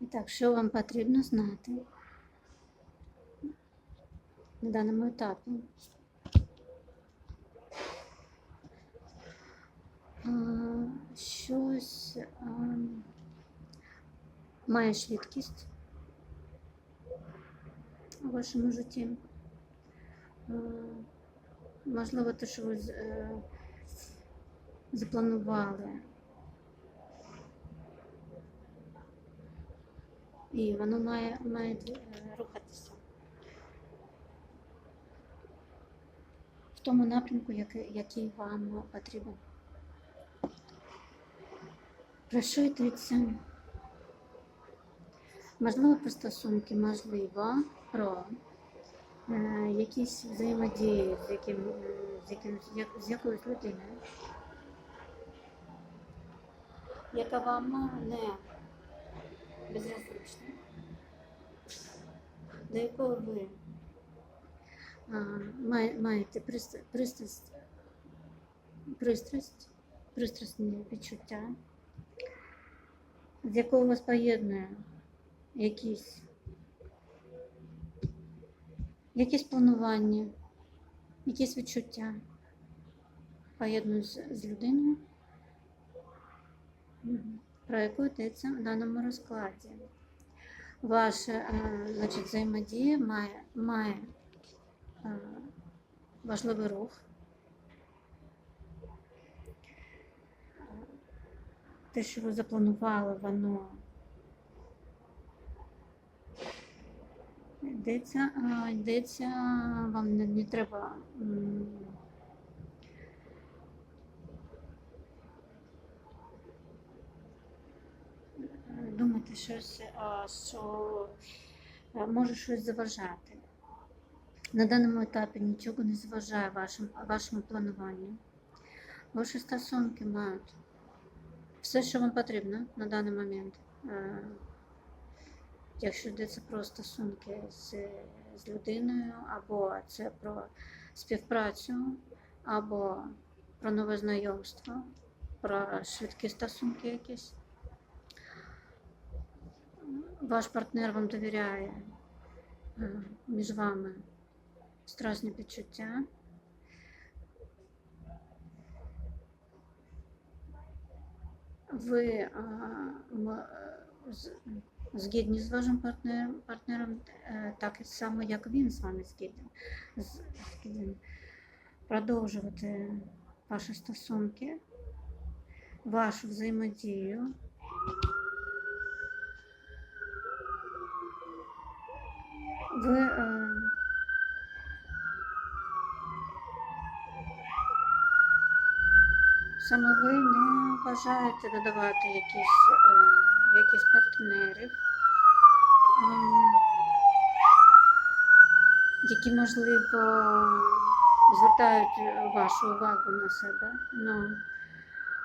І так, що вам потрібно знати на даному етапі? Щось має швидкість у вашому житті. Можливо, те, що ви е, запланували. І воно має, має е, рухатися в тому напрямку, який, який вам потрібен. Про що йдеться? Можливо, про стосунки, можливо, про е, якісь взаємодії з, яким, е, з, яким, з, як- з якоюсь людиною, яка вам не безразлична, до якого ви? А, має- маєте пристрасть, пристрасть, пристрасть, пристрасні відчуття, з якого вас поєднує якісь, якісь планування, якісь відчуття поєднують з, людиною, мгм, про яку йдеться в даному розкладі. Ваша е, значить, взаємодія має, має е, важливий рух. Те, що ви запланували, воно йдеться, йдеться, вам не, не треба м, думати щось, що може щось заважати. На даному етапі нічого не заважає вашим, вашому плануванню. Ваші стосунки мають все, що вам потрібно на даний момент. Е, Якщо йдеться про стосунки з, з людиною, або це про співпрацю, або про нове знайомство, про швидкі стосунки якісь. Ваш партнер вам довіряє е, між вами страшні почуття. Ви а, м- е, з- згідні з вашим партнером, партнером так само, як він з вами. Згідний. Продовжувати ваші стосунки, вашу взаємодію. Ви е, саме ви не бажаєте додавати якісь, е, якісь партнерів, е, які, можливо, звертають вашу увагу на себе. Но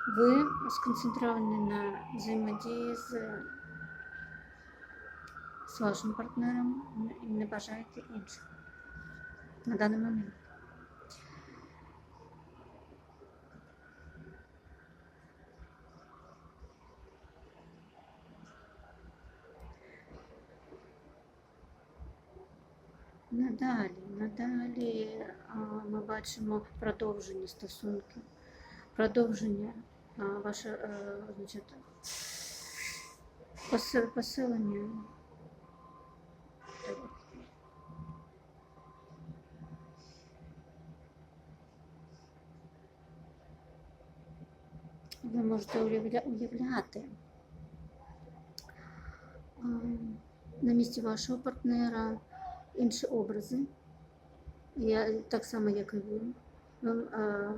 ви сконцентровані на взаємодії з, з вашим партнером і не бажаєте інших на даний момент. Надалі, надалі ми бачимо продовження стосунків, продовження ваше е, значить, поси- посилення. Ви можете уявляти на місці вашого партнера інші образи. Я так само, як і ви. Е,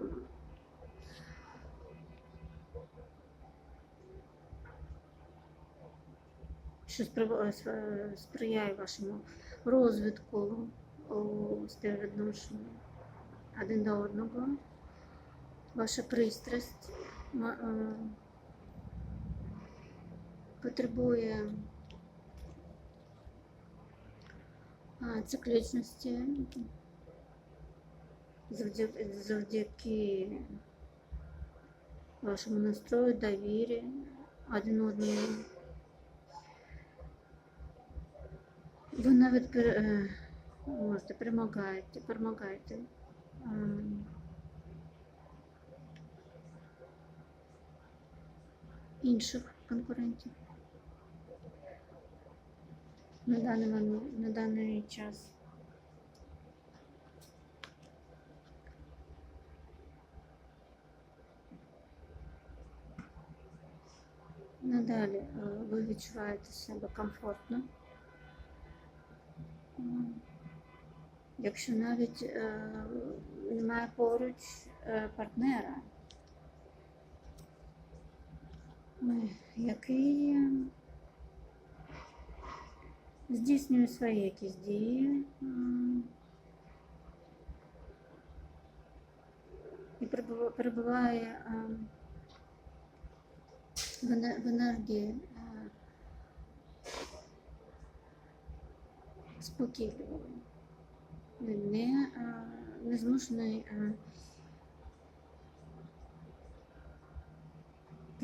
що е, е, сприяє вашому розвитку у співвідношенні один до одного. Ваша пристрасть потребує а, циклічності завдяки, вашому настрою, довірі один одному. Ви навіть е, можете перемагаєте, перемагаєте. Інших конкурентів на даний момент, на даний час. Надалі е, ви відчуваєте себе комфортно. Якщо навіть е, немає поруч е, партнера, е, який е, здійснює свої якісь дії і перебува- перебуває е, в енергії е, спокійливої. Не, е, не змушений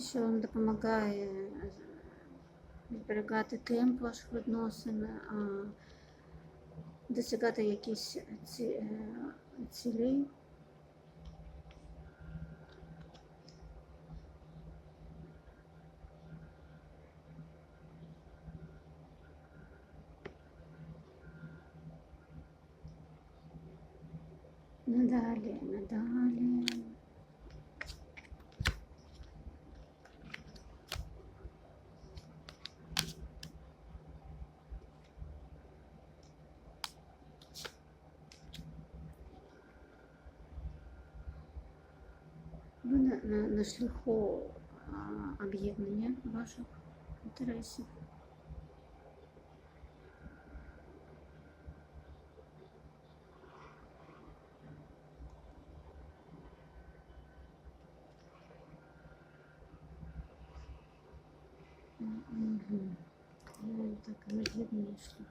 що вам допомагає зберігати темп ваших відносин, досягати якісь ці, е, цілей. Надалі, надалі. на, на, на шляху а, об'єднання ваших інтересів. Угу. Так, об'єднання шлях.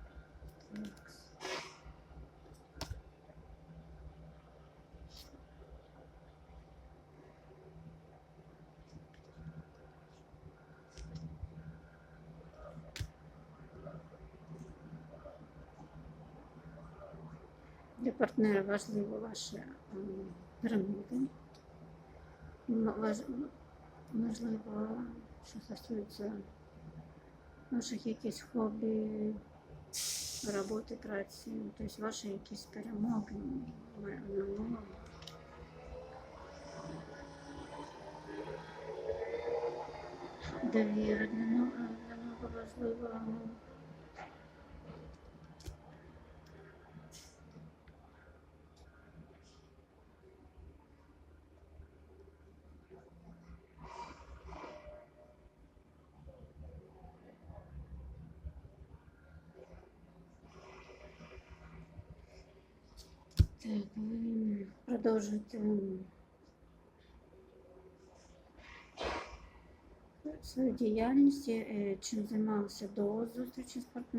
Так. Для партнера важливо ваші ем, перемоги. Можливо, що стосується ваших якісь хобі, роботи, праці, тобто ваші якісь перемоги. м- ну, Довіра для нього, для продовжуєте свою діяльність, е, чим займалися до зустрічі з партнером.